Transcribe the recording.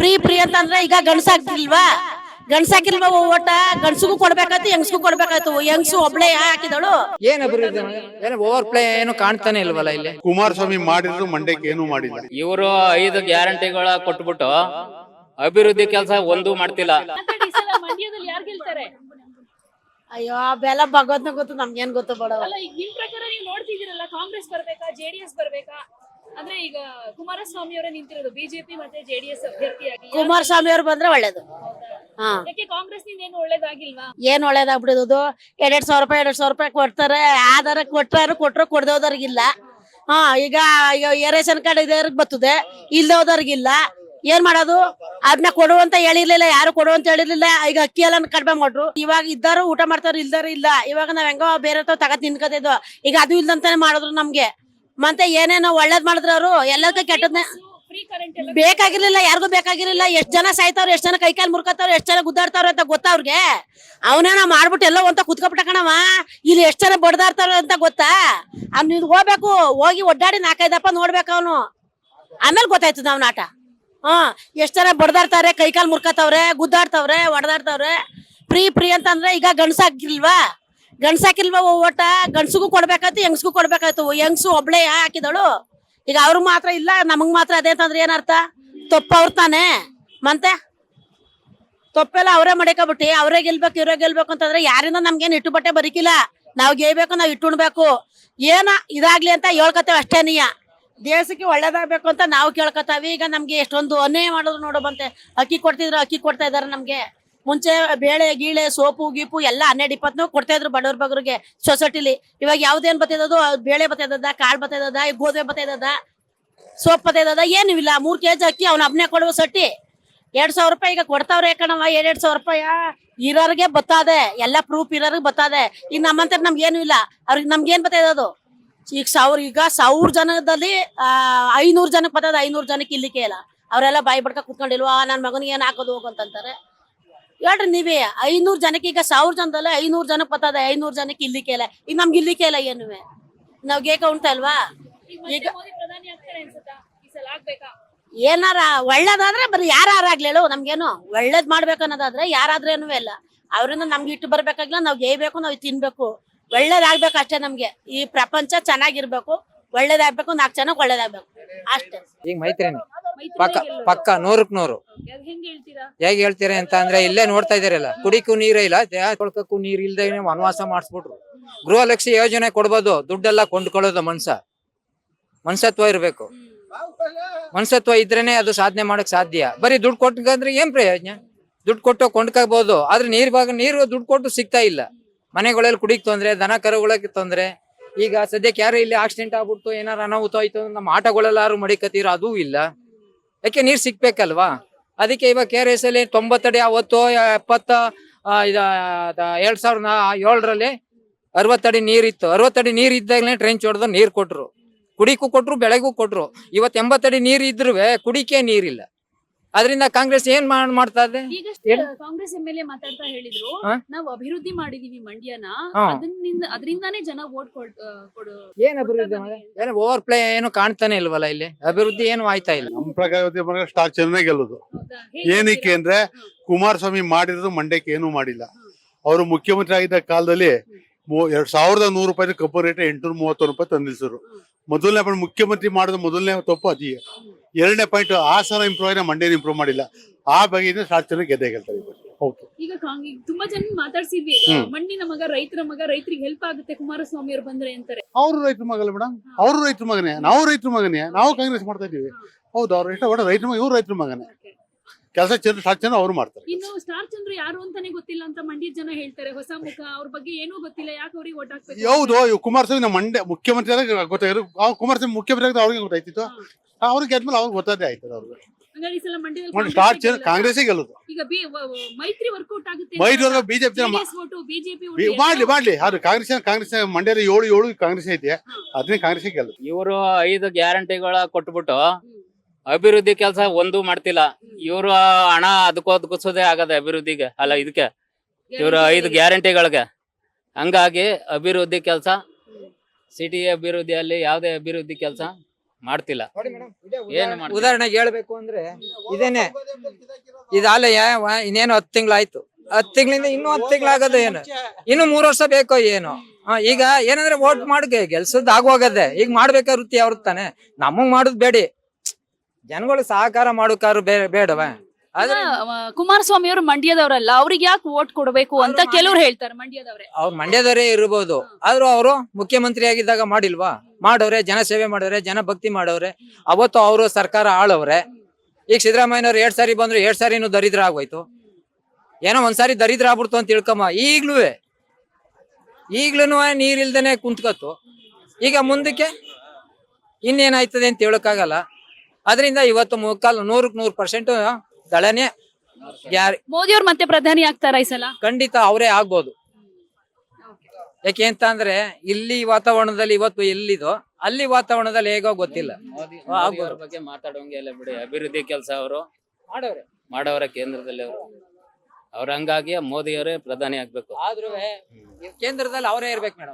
Free free ಅಂತಂದ್ರೆ ಈಗ ಗಣಸಾಕ್ತಿಲ್ವಾ ಗಂಡ್ಸಾಕಿಲ್ವಾ ಓಟ ಗಂಡ್ಸಿಗೂ ಕೊಡ್ಬೇಕಾಯ್ತು ಹೆಂಗ್ಸ್ಗೂ ಕೊಡ್ಬೇಕಾಯ್ತು? ಹೆಂಗ್ಸು ಒಬ್ಳೆ ಹಾಕಿದಳು? ಏನ ಅಭಿವೃದ್ಧಿ ಮಾಡಿದ್ರು? ಏನು ಓವರ್ ಪ್ಲೇ ಏನು ಕಾಣ್ತಾನೆ ಇಲ್ವಲ್ಲ ಇಲ್ಲಿ? ಕುಮಾರಸ್ವಾಮಿ ಮಾಡಿದ್ರು ಮಂಡ್ಯಕ್ಕೆ ಏನು ಮಾಡಿಲ್ಲ. ಇವರು ಐದು ಗ್ಯಾರಂಟಿಗಳ ಕೊಟ್ಬಿಟ್ಟು ಅಭಿವೃದ್ಧಿ ಕೆಲಸ ಒಂದು ಮಾಡ್ತಿಲ್ಲ. ಮಾತಾಡಿ ಮಂಡ್ಯದಲ್ಲಿ ಯಾರು ಗೆಲ್ತಾರೆ? ಅಯ್ಯೋ ಬೆಲ್ಲ ಭಗವತ್ನ ಗೊತ್ತು ನಮ್ಗೇನ್ ಗೊತ್ತು ಬಡವ ಅಲ್ಲ ಈಗ ನಿಮ್ ಪ್ರಕಾರ ನೀವು ನೋಡ್ತಿದ್ದೀರಲ್ಲ ಕಾಂಗ್ರೆಸ್ ಬರ್ಬೇಕಾ ಜೆಡಿಎಸ್ ಬರ್ಬೇಕಾ? ಅಂದ್ರೆ ಈಗ ಕುಮಾರಸ್ವಾಮಿ ಅವರೇ ನಿಂತಿರೋದು ಬಿಜೆಪಿ ಮತ್ತೆ ಜೆಡಿಎಸ್ ಅಭ್ಯರ್ಥಿಯಾಗಿ. ಕುಮಾರಸ್ವಾಮಿ ಅವ್ರು ಬಂದ್ರೆ ಒಳ್ಳೇದು. ಹಾ. ಯಾಕೆ ಕಾಂಗ್ರೆಸ್ನಿಂದ ಏನು ಒಳ್ಳೇದಾಗಿಲ್ವಾ? ಏನ್ ಒಳ್ಳೇದಾಗ್ಬಿಡೋದು ಎರಡ್ ಸಾವಿರ ರೂಪಾಯಿ ಎರಡ್ ಸಾವಿರ ರೂಪಾಯಿ ಕೊಡ್ತಾರೆ. ಆಧಾರ ಕೊಟ್ಟಾರು ಕೊಟ್ರು ಕೊಡ್ದೋದವ್ರಿಗಿಲ್ಲ. ಹಾ ಈಗ ಈಗ ರೇಷನ್ ಕಾರ್ಡ್ ಇದ್ದವ್ರಿಗೆ ಬರ್ತದೆ. ಇಲ್ದೋದವ್ರಿಗಿಲ್ಲ. ಏನ್ ಮಾಡೋದು? ಅದನ್ನ ಕೊಡುವಂತ ಹೇಳಿರ್ಲಿಲ್ಲ ಯಾರು ಕೊಡುವಂತ ಹೇಳಿರ್ಲಿಲ್ಲ. ಈಗ ಅಕ್ಕಿ ಎಲ್ಲ ಕಡಿಮೆ ಮಾಡ್ರು. ಇವಾಗ ಇದ್ದಾರು ಊಟ ಮಾಡ್ತಾರ ಇಲ್ದಾರು ಇಲ್ಲ. ಇವಾಗ ನಾವ್ ಹೆಂಗೋ ಬೇರೆ ತಗ ತಗತ್ ನಿಂತ್ಕೋತಿದ್ವು ಈಗ ಅದು ಇಲ್ದಂತಾನೆ ಮಾಡಿದ್ರು ನಮ್ಗೆ. ಮತ್ತೆ ಏನೇನೋ ಒಳ್ಳೇದ್ ಮಾಡಿದ್ರ ಅವರು, ಎಲ್ಲದಕ್ಕೂ ಕೆಟ್ಟದ್ನ ಬೇಕಾಗಿರ್ಲಿಲ್ಲ, ಯಾರಿಗೂ ಬೇಕಾಗಿರ್ಲಿಲ್ಲ. ಎಷ್ಟ್ ಜನ ಸಾಯ್ತಾವ್ರ, ಎಷ್ಟ್ ಜನ ಕೈಕಾಲ್ ಮುರ್ಕತಾವ್ರ, ಎಷ್ಟ್ ಜನ ಗುದ್ದಾಡ್ತಾವ್ರ ಅಂತ ಗೊತ್ತವ್ರಿಗೆ ಅವನೇ ಅವನೇನ ಮಾಡ್ಬಿಟ್ಟು ಎಲ್ಲೋ ಅಂತ ಕುತ್ಕೊಬಿಟ್ಟಕಣವ ಇಲ್ಲಿ ಎಷ್ಟ್ ಜನ ಬಡ್ದಾಡ್ತಾರ ಅಂತ ಗೊತ್ತಾ? ಅವ್ನು ಇದು ಹೋಗ್ಬೇಕು, ಹೋಗಿ ಒಡ್ಡಾಡಿ ನಾಲ್ಕೈದಪ್ಪ ನೋಡ್ಬೇಕು ಅವನು. ಆಮೇಲೆ ಗೊತ್ತಾಯ್ತದ ಅವ್ನ ಆಟ. ಹಾ ಎಷ್ಟ್ ಜನ ಬಡ್ದಾಡ್ತಾರೆ ಕೈಕಾಲ್ ಮುರ್ಕತಾವ್ರೆ, ಗುದ್ದಾಡ್ತಾವ್ರೆ, ಒಡ್ದಾಡ್ತಾವ್ರೆ. ಫ್ರೀ ಫ್ರೀ ಅಂತಂದ್ರೆ ಈಗ ಗಂಡ್ಸಾಕಿಲ್ವಾ ಗಂಡ್ಸಾಕಿಲ್ವಾ ಓಟ ಗಂಡ್ಸಿಗೂ ಕೊಡ್ಬೇಕಾಯ್ತು, ಹೆಂಗ್ಸ್ಗೂ ಕೊಡ್ಬೇಕಾಯ್ತು? ಹೆಂಗ್ಸು ಒಬ್ಳೆ ಹಾಕಿದಳು? ಈಗ ಅವ್ರು ಮಾತ್ರ ಇಲ್ಲ, ನಮಗ್ ಮಾತ್ರ ಅದೇ ಅಂತಂದ್ರೆ ಏನರ್ಥ ತಪ್ಪ ಅವ್ರ ತಾನೆ? ಮತ್ತೆ ತಪ್ಪೆಲ್ಲ ಅವರೇ ಮಡಿಕೊಬಿಟ್ಟು, ಅವರೇ ಗೆಲ್ಬೇಕು, ಇವರೇ ಗೆಲ್ಬೇಕು ಅಂತಂದ್ರೆ ಯಾರಿಂದ ನಮ್ಗೇನ್ ಇಟ್ಟು ಬಟ್ಟೆ ಬರಿಕಿಲ್ಲ? ನಾವ್ ಗೆಯ್ಬೇಕು, ನಾವ್ ಇಟ್ಟುಣ್ಬೇಕು. ಏನ ಇದಾಗ್ಲಿ ಅಂತ ಹೇಳ್ಕತ್ತೇವೆ ಅಷ್ಟೇ ನೀಯ. ದೇಶಕ್ಕೆ ಒಳ್ಳೇದಾಗ್ಬೇಕು ಅಂತ ನಾವು ಕೇಳ್ಕೊತಾವಿ ಈಗ ನಮ್ಗೆ ಎಷ್ಟೊಂದು ಅನ್ಯಾಯ ಮಾಡೋದು ನೋಡೋ ಬಂತೆ ಅಕ್ಕಿ ಕೊಡ್ತಿದ್ರು, ಅಕ್ಕಿ ಕೊಡ್ತಾ ಇದಾರೆ ನಮ್ಗೆ. ಮುಂಚೆ ಬೇಳೆ, ಗೀಳೆ, ಸೋಪು, ಗೀಪು ಎಲ್ಲ ಹನ್ನೆರಡು ಇಪ್ಪತ್ತು ಕೊಡ್ತಾ ಇದ್ರು ಬಡವ್ರ ಬಗ್ರಿಗೆ ಸೊಸೈಟಿಲಿ ಇವಾಗ ಯಾವ್ದೇನ್ ಬತ್ತಿದದು ಬೇಳೆ ಬತ್ತದ ಕಾಳು ಬತ್ತದ ಗೋಧಿ ಬತ್ತದ ಸೋಪ್ ಬತ್ತದ ಏನು ಇಲ್ಲ. ಮೂರ್ ಕೆಜಿ ಅಕ್ಕಿ ಅವ್ನ ಅಬ್ನೇ ಕೊಡುವ ಸಟ್ಟಿ. ಎರಡ್ ಸಾವಿರ ರೂಪಾಯಿ ಈಗ ಕೊಡ್ತಾವ್ರೆ ಕಣವ ಎರಡ್ ಸಾವಿರ ರೂಪಾಯಿ. ಇರೋರ್ಗೆ ಬತ್ತಾದೆ. ಎಲ್ಲ ಪ್ರೂಫ್ ಇರೋರ್ಗೆ ಬತ್ತಾದೆ. ಈಗ ನಮ್ಮಂತ ಏನು ಇಲ್ಲ. ಅವ್ರಿಗೆ ನಮ್ಗೆ ಏನ್ ಬತ್ತದ ಅದು ಈಗ ಸಾವಿರ ಈಗ ಸಾವಿರ ಜನದಲ್ಲಿ ಐನೂರು ಜನಕ್ಕೆ ಬತ್ತದ. ಐನೂರು ಜನಕ್ಕೆ ಇಲ್ಲಿಕ್ಕೆ ಇಲ್ಲ. ಅವರೆಲ್ಲ ಬಾಯಿ ಬಡ್ಕ ಕುತ್ಕೊಂಡಿಲ್ವಾ ನನ್ನ ಮಗನಿಗೆ ಏನ್ ಹಾಕೋದು ಹೋಗು ಅಂತಂತಾರೆ. ಹೇಳ್ರಿ ನೀವೇ ಐನೂರ್ ಜನಕ್ಕೆ ಈಗ ಸಾವಿರ ಜನದಲ್ಲ ಐನೂರ್ ಜನಕ್ಕೆ ಪತ್ತದ ಐನೂರ್ ಜನಕ್ಕೆ ಇಲ್ಲಿ ಕೇಳ. ಈಗ ನಮ್ಗೆ ಇಲ್ಲಿ ಕೇಳ ಏನುವೆ? ನಾವ್ ಗೇಕ ಉಂಟಲ್ವಾ ಈಗ ಮೋದಿ ಪ್ರಧಾನಿ ಆಗ್ತಾರೆ ಅನ್ಸುತ್ತಾ? ಈ ಸಲ ಆಗ್ಬೇಕಾ? ಏನಾರ ಒಳ್ಳೇದಾದ್ರೆ ಬರೀ ಯಾರಾಗ್ಲಿ ಹೇಳು ನಮ್ಗೇನು? ಒಳ್ಳೇದ್ ಮಾಡ್ಬೇಕು ಅನ್ನೋದಾದ್ರೆ ಯಾರಾದ್ರೇನು ಇಲ್ಲ. ಅವರಿಂದ ನಮ್ಗೆ ಇಟ್ಟು ಬರ್ಬೇಕಾಗಿಲ್ಲ ನಾವ್ ಗೇಯ್ಬೇಕು ನಾವ್ ತಿನ್ಬೇಕು. ಒಳ್ಳೇದಾಗ್ಬೇಕು ಅಷ್ಟೇ ನಮ್ಗೆ. ಈ ಪ್ರಪಂಚ ಚೆನ್ನಾಗಿರ್ಬೇಕು ಒಳ್ಳೇದಾಗ್ಬೇಕು ನಾಕ್ ಜನಕ್ಕೆ ಒಳ್ಳೇದಾಗ್ಬೇಕು. ಅಷ್ಟೇ. ಈಗ ಮೈತ್ರಿ ಪಕ್ಕ. ಪಕ್ಕ ನೂರಕ್ ನೂರು. ಹೇಗ್ ಹೇಳ್ತೀರಾ? ಅಂತ ಅಂದ್ರೆ ಇಲ್ಲೇ ನೋಡ್ತಾ ಇದಾರಲ್ಲ ಕುಡಿಕ್ಕೂ ನೀರೇ ಇಲ್ಲ ದೇಹ ತೊಳ್ಕಕ್ಕೂ ನೀರ್ ಇಲ್ದೇ ವನವಾಸ ಮಾಡಿಸ್ಬಿಟ್ರು. ಗೃಹಲಕ್ಷ್ಮಿ ಯೋಜನೆ ಕೊಡ್ಬೋದು ದುಡ್ಡೆಲ್ಲ ಕೊಂಡ್ಕೊಳ್ಳೋದು ಮನ್ಸ. ಮನ್ಸತ್ವ ಇರ್ಬೇಕು. ಮನ್ಸತ್ವ ಇದ್ರೇನೆ ಅದು ಸಾಧನೆ ಮಾಡಕ್ ಸಾಧ್ಯ. ಬರೀ ದುಡ್ಡು ಕೊಟ್ಕಂದ್ರೆ ಏನ್ ಪ್ರಯೋಜನ? ದುಡ್ಡು ಕೊಟ್ಟು ಕೊಂಡ್ಕೋಬಹುದು ಆದ್ರೆ ನೀರ್ ಭಾಗ ನೀರು ದುಡ್ಡು ಕೊಟ್ಟು ಸಿಗ್ತಾ ಇಲ್ಲ. ಮನೆಗಳಲ್ಲಿ ಕುಡಿಕ್ ತೊಂದ್ರೆ ದನ ಕರುಗಳಿಗೆ ತೊಂದ್ರೆ. ಈಗ ಸದ್ಯಕ್ಕೆ ಯಾರು ಇಲ್ಲಿ ಆಕ್ಸಿಡೆಂಟ್ ಆಗ್ಬಿಟ್ಟು ಏನಾರು ಅನಾಹುತ ಆಯ್ತು ನಮ್ಮ ಆಟೋಗಳೆಲ್ಲಾರು ಮಡಿಕತ್ತೀರ ಅದೂ ಇಲ್ಲ. ಯಾಕೆ ನೀರು ಸಿಗ್ಬೇಕಲ್ವಾ? ಅದಕ್ಕೆ ಇವಾಗ ಕೆ ಆರ್ ಎಸ್ ಅಲ್ಲಿ ತೊಂಬತ್ತಡಿ ಅವತ್ತು ಎಪ್ಪತ್ತ ಎರಡ್ ಸಾವಿರದ ಏಳರಲ್ಲಿ ಅರವತ್ತಡಿ ನೀರಿತ್ತು ಅರವತ್ತಡಿ ನೀರು ಇದ್ದಾಗಲೇ ಟ್ರೆಂಚ್ ಹೊಡೆದು ನೀರು ಕೊಟ್ಟರು ಕುಡಿಕೂ ಕೊಟ್ಟರು ಬೆಳೆಗೂ ಕೊಟ್ಟರು ಇವತ್ತು ಎಂಬತ್ತಡಿ ನೀರು ಇದ್ರೂ ಕುಡಿಕೆ ನೀರಿಲ್ಲ. ಅದರಿಂದ ಕಾಂಗ್ರೆಸ್ ಏನ್ ಮಾಡ್- ಮಾಡ್ತಾ ಇದೆ? ಈಗಷ್ಟೇ ಕಾಂಗ್ರೆಸ್ ಎಂ ಎಲ್ ಎ ಮಾತಾಡ್ತಾ ಹೇಳಿದ್ರು ಹಾ? ನಾವು ಅಭಿವೃದ್ಧಿ ಮಾಡಿದೀವಿ ಮಂಡ್ಯನ ಹಾ. ಅದರಿಂದಾನೇ ಜನ ಓಟ್ ಕೊಡ್ ಏನ್ ಅಭಿವೃದ್ಧಿ? ಏನು ಓವರ್ ಪ್ಲೇ ಏನು ಕಾಣ್ತಾನೆ ಇಲ್ವಲ್ಲ ಇಲ್ಲಿ? ಅಭಿವೃದ್ಧಿ ಏನು ಆಯ್ತಾ ಇಲ್ಲ? ನಮ್ಮ ಪ್ರಕಾರ ಸ್ಟಾರ್ ಚೆನ್ನಾಗಿ ಗೆಲ್ಲೋದು. ಹೌದಾ? ಏನಕ್ಕೆ ಅಂದ್ರೆ ಕುಮಾರಸ್ವಾಮಿ ಮಾಡಿರೋದು ಮಂಡ್ಯಕ್ಕೆ ಏನು ಮಾಡಿಲ್ಲ. ಅವರು ಮುಖ್ಯಮಂತ್ರಿ ಆಗಿದ್ದ ಕಾಲದಲ್ಲಿ ಮೂ- ಎರಡ್ ಸಾವಿರದ ನೂರು ರೂಪಾಯಿ ಕಬ್ಬು ರೇಟ್ ಎಂಟುನೂರ ಮೂವತ್ತೊಂದು ರೂಪಾಯಿ ತಂದಿಸಿದ್ರು ಮೊದಲನೇ ಮುಖ್ಯಮಂತ್ರಿ ಮಾಡಿದ ಮೊದಲನೇ ತಪ್ಪು ಅದೇ ಎರಡನೇ ಪಾಯಿಂಟ್ ಹಾಸನ ಇಂಪ್ರೂವ್ ಆಗಿದೆ ಮಂಡ್ಯನ ಇಂಪ್ರೂವ್ ಮಾಡಿಲ್ಲ. ಆ ಬಗ್ಗೆ ಸ್ಟಾರ್ ಚೆನ್ನಾಗಿ ಗೆದ್ದೆ ಗೆಲ್ತಾರೆ ಓಕೆ ಈಗ ತುಂಬಾ ಜನ ಮಾತಾಡ್ಸಿದ್ವಿ. ಮಣ್ಣಿನ ಮಗ ರೈತರ ಮಗ ರೈತರಿಗೆ ಹೆಲ್ಪ್ ಆಗುತ್ತೆ ಕುಮಾರಸ್ವಾಮಿ ಅವ್ರು ಬಂದ್ರೆ ಅಂತಾರೆ. ಅವರು ರೈತರ ಮಗಲ್ಲ ಮೇಡಮ್ ಅವರು ರೈತರ ಮಗನೇ. ನಾವು ರೈತರ ಮಗನೇ. ನಾವು ಕಾಂಗ್ರೆಸ್ ಮಾಡ್ತಾ ಇದೀವಿ ಹೌದು ಅವ್ರು ಇಷ್ಟ ಒಟ್ಟು ರೈತರ ಮಗ ಇವ್ರು ರೈತರ ಮಗನೇ. ಕೆಲಸ ಚಂದ್ರ ಸ್ಟಾರ್ ಚಂದ್ರ ಅವ್ರು ಮಾಡ್ತಾರೆ. ಇನ್ನು ಸ್ಟಾರ್ ಚಂದ್ರ ಯಾರು ಅಂತಾನೆ ಗೊತ್ತಿಲ್ಲ ಅಂತ ಮಂಡ್ಯ ಜನ ಹೇಳ್ತಾರೆ. ಹೊಸ ಮುಖ ಅವ್ರ ಬಗ್ಗೆ ಏನೂ ಗೊತ್ತಿಲ್ಲ. ಯಾಕೆ ಅವ್ರಿಗೆ ಓಟ್ ಹಾಕ್ಬೇಕು? ಹೌದು ಕುಮಾರಸ್ವಾಮಿ ನಮ್ಮ ಮಂಡ್ಯ ಮುಖ್ಯಮಂತ್ರಿ ಆದಾಗ ಗೊತ್ತಾಗಿರೋ ಕುಮಾರಸ್ವಾಮಿ ಮುಖ್ಯಮಂತ್ರಿ ಆದಾಗ ಅವ್ರಿಗೆ ಗೊತ್ತಾಯ್ತಿತ್ತು. ಅವ್ರಿಗೆ ಗೆದ್ಮೇಲೆ ಅವ್ರಿಗೆ ಗೊತ್ತದೇ ಆಯ್ತದ ಅವ್ರಿಗೆ. ಕಾಂಗ್ರೆಸ್ ಈ ಸಲ ಮಂಡ್ಯದಲ್ಲಿ ನೋಡಿ ಸ್ಟಾರ್ ಚೆನ್ನ ಗೆಲ್ಲಲ್ಲ. ಕಾಂಗ್ರೆಸ್ಸೇ ಗೆಲ್ಲೋದು. ಈಗ ಬಿ- ವ- ವ- ಮೈತ್ರಿ ವರ್ಕೌಟ್ ಆಗುತ್ತೆ ಮೈದೂರ್ಗ ಬಿಜೆಪಿ ಬಿಜೆಪಿ ಮಾಡ್ಲಿ ಮಾಡ್ಲಿ. ಅದು ಕಾಂಗ್ರೆಸ್ ಕಾಂಗ್ರೆಸ್ ಮಂಡ್ಯದ ಏಳು ಏಳು ಕಾಂಗ್ರೆಸ್ ಐತೆ. ಅದನ್ನೇ ಕಾಂಗ್ರೆಸ್ ಗೆಲ್ಲ ಇವರು ಐದು ಗ್ಯಾರಂಟಿಗಳ ಕೊಟ್ಬಿಟ್ಟು ಅಭಿವೃದ್ಧಿ ಕೆಲಸ ಒಂದು ಮಾಡ್ತಿಲ್ಲ. ಇವರು ಹಣ ಅದಕ್ಕೂ ಅದಕ್ಕೋಸೋದೇ ಆಗದೆ ಅಭಿವೃದ್ಧಿಗೆ. ಅಲ್ಲ ಇದಕ್ಕೆ. ಇವರು ಐದು ಗ್ಯಾರಂಟಿಗಳಿಗೆ. ಹಂಗಾಗಿ ಅಭಿವೃದ್ಧಿ ಕೆಲಸ. ಸಿಟಿ ಅಭಿವೃದ್ಧಿಯಲ್ಲಿ ಯಾವುದೇ ಅಭಿವೃದ್ಧಿ ಕೆಲಸ. ಮಾಡ್ತಿಲ್ಲ. ಏನು ಮಾಡ್ತಿಲ್ಲ? ಉದಾಹರಣೆಗೆ ಹೇಳ್ಬೇಕು ಅಂದ್ರೆ ಇದೇನೆ ಇದಾಲಯ ಇನ್ನೇನು ಹತ್ತು ತಿಂಗಳಾಯ್ತು. ಹತ್ತು ತಿಂಗಳಿಂದ ಇನ್ನೂ ಹತ್ತು ತಿಂಗಳಾಗದ ಏನು? ಇನ್ನು ಮೂರ್ ವರ್ಷ ಬೇಕೋ ಏನು? ಆ, ಈಗ ಏನಂದ್ರೆ ವೋಟ್ ಮಾಡಿ ಗೆಲ್ಸದ್ ಆಗೋಗದೆ ಈಗ ಮಾಡ್ಬೇಕಾ ವೃತ್ತಿ ಅವ್ರ ತಾನೆ? ನಮಗ್ ಮಾಡುದ್ ಬೇಡಿ. ಜನಗಳು ಸಹಕಾರ ಮಾಡೋಕಾರು ಬೇ ಬೇಡವ? ಆದ್ರೆ ಕುಮಾರಸ್ವಾಮಿ ಅವರು ಮಂಡ್ಯದವರಲ್ಲ ಅವ್ರಿಗೆ ಯಾಕೆ ವೋಟ್ ಕೊಡಬೇಕು ಅಂತ ಕೆಲವ್ರು ಹೇಳ್ತಾರೆ ಮಂಡ್ಯದವ್ರೆ. ಅವ್ರು ಮಂಡ್ಯದವರೇ ಇರ್ಬೋದು. ಆದ್ರೂ ಅವರು ಮುಖ್ಯಮಂತ್ರಿ ಆಗಿದ್ದಾಗ ಮಾಡಿಲ್ವಾ? ಮಾಡವ್ರೆ ಜನ ಸೇವೆ ಮಾಡೋರೆ ಜನ ಭಕ್ತಿ ಮಾಡೋರೆ. ಅವತ್ತು ಅವರು ಸರ್ಕಾರ ಆಳವ್ರೆ. ಈಗ ಸಿದ್ದರಾಮಯ್ಯನವ್ರು ಎರಡ್ ಸಾರಿ ಬಂದ್ರು ಎರಡ್ ಸಾರಿನೂ ದರಿದ್ರ ಆಗೋಯ್ತು. ಏನೋ ಒಂದ್ಸಾರಿ ದರಿದ್ರ ಆಗ್ಬಿಡ್ತು ಅಂತ ತಿಳ್ಕೊಮ್ಮ. ಈಗ್ಲೂ ಈಗ್ಲೂ ನೀರಿಲ್ದೇನೆ ಕುಂತ್ಕತ್ತು. ಈಗ ಮುಂದಕ್ಕೆ ಇನ್ನೇನಾಯ್ತದೆ ಅಂತ ಹೇಳಕ್ಕಾಗಲ್ಲ. ಅದರಿಂದ ಇವತ್ತು ಮುಕ್ಕಾಲ್ ನೂರಕ್ ನೂರ್ ಪರ್ಸೆಂಟ್ ದಳನೇ ಯಾರು ಮೋದಿ ಅವ್ರು ಮತ್ತೆ ಪ್ರಧಾನಿ ಆಗ್ತಾರ ಈ ಸಲ? ಖಂಡಿತ ಅವರೇ ಆಗ್ಬೋದು. ಯಾಕೆ ಅಂತ ಅಂದ್ರೆ ಇಲ್ಲಿ ವಾತಾವರಣದಲ್ಲಿ ಇವತ್ತು ಎಲ್ಲಿದೋ ಅಲ್ಲಿ ವಾತಾವರಣದಲ್ಲಿ ಹೇಗೋ ಗೊತ್ತಿಲ್ಲ. ಮೋದಿ ಅವ್ರ ಬಗ್ಗೆ ಮಾತಾಡೋಂಗೆ ಇಲ್ಲ ಬಿಡಿ. ಅಭಿವೃದ್ಧಿ ಕೆಲಸ ಅವರು ಮಾಡವ್ರೆ ಮಾಡವರ ಕೇಂದ್ರದಲ್ಲಿ ಅವರು. ಅವ್ರ ಹಂಗಾಗಿ ಮೋದಿ ಅವರೇ ಪ್ರಧಾನಿ ಆಗ್ಬೇಕು. ಆದ್ರೂ ಕೇಂದ್ರದಲ್ಲಿ ಅವರೇ ಇರ್ಬೇಕು ಮೇಡಮ್.